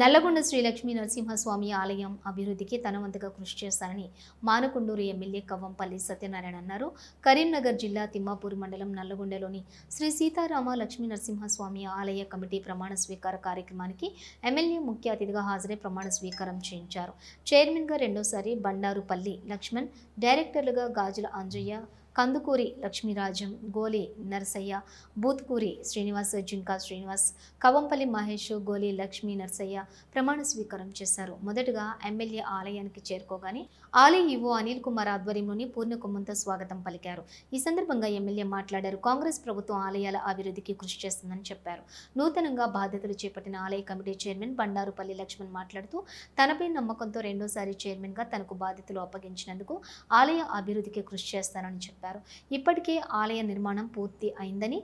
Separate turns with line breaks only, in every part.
నల్లగొండ శ్రీ లక్ష్మీ నరసింహస్వామి ఆలయం అభివృద్ధికి తనవంతగా కృషి చేస్తానని మానకొండూరు ఎమ్మెల్యే కవ్వంపల్లి సత్యనారాయణ అన్నారు. కరీంనగర్ జిల్లా తిమ్మాపూర్ మండలం నల్లగొండలోని శ్రీ సీతారామ లక్ష్మీ నరసింహస్వామి ఆలయ కమిటీ ప్రమాణ స్వీకార కార్యక్రమానికి ఎమ్మెల్యే ముఖ్య అతిథిగా హాజరై ప్రమాణ స్వీకారం చేయించారు. చైర్మన్గా రెండోసారి బండారుపల్లి లక్ష్మణ్ డైరెక్టర్లుగా గాజుల అంజయ్య కందుకూరి లక్ష్మీరాజం గోలి నరసయ్య బూత్కూరి శ్రీనివాస్ జింకా శ్రీనివాస్ కవంపల్లి మహేష్ గోలి లక్ష్మీ నరసయ్య ప్రమాణ స్వీకారం చేశారు. మొదటగా ఎమ్మెల్యే ఆలయానికి చేరుకోగానే ఆలయ ఈవో అనిల్ కుమార్ ఆధ్వర్యంలోని పూర్ణకుమ్మంతో స్వాగతం పలికారు. ఈ సందర్భంగా ఎమ్మెల్యే మాట్లాడారు. కాంగ్రెస్ ప్రభుత్వం ఆలయాల అభివృద్ధికి కృషి చేస్తుందని చెప్పారు. నూతనంగా బాధ్యతలు చేపట్టిన ఆలయ కమిటీ చైర్మన్ బండారుపల్లి లక్ష్మణ్ మాట్లాడుతూ తనపై నమ్మకంతో రెండోసారి చైర్మన్గా తనకు బాధ్యతలు అప్పగించినందుకు ఆలయ అభివృద్ధికి కృషి చేస్తానని చెప్పారు. ఇప్పటికే ఆలయ నిర్మాణం పూర్తి అయిందని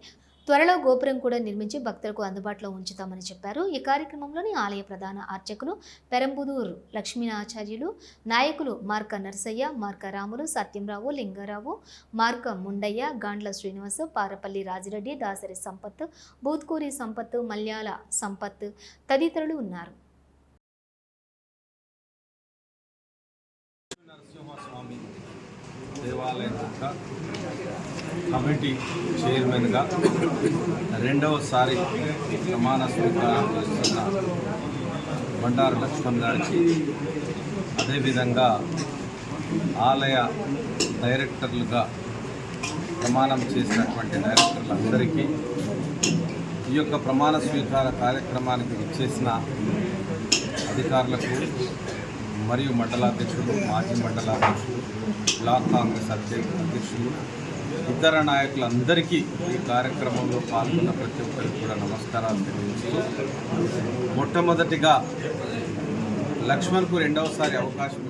త్వరలో గోపురం కూడా నిర్మించి భక్తులకు అందుబాటులో ఉంచుతామని చెప్పారు. ఈ కార్యక్రమంలోని ఆలయ ప్రధాన అర్చకులు పెరంబుదూరు లక్ష్మీనాచార్యులు నాయకులు మార్క నరసయ్య మార్క రాములు సత్యంరావు లింగారావు మార్క ముండయ్య గాండ్ల శ్రీనివాస్ పారపల్లి రాజిరెడ్డి దాసరి సంపత్ బూత్కూరి సంపత్ మల్యాల సంపత్ తదితరులు ఉన్నారు.
దేవాలయం యొక్క కమిటీ చైర్మన్గా రెండవసారి ప్రమాణ స్వీకారం చేస్తున్న బండారు లక్ష్మణ్ గారికి అదేవిధంగా ఆలయ డైరెక్టర్లుగా ప్రమాణం చేసినటువంటి డైరెక్టర్లందరికీ ఈ యొక్క ప్రమాణ స్వీకార కార్యక్రమానికి ఇచ్చేసిన అధికారులకు మరియు మండలాధ్యక్షులు మాజీ మండలాధ్యక్షులు బ్లాక్ కాంగ్రెస్ అధ్యక్ష అధ్యక్షులు ఇతర నాయకులందరికీ ఈ కార్యక్రమంలో పాల్గొన్న ప్రతి ఒక్కరికి కూడా నమస్కారాలు తెలియజేస్తూ మొట్టమొదటిగా లక్ష్మణ్కు రెండవసారి అవకాశం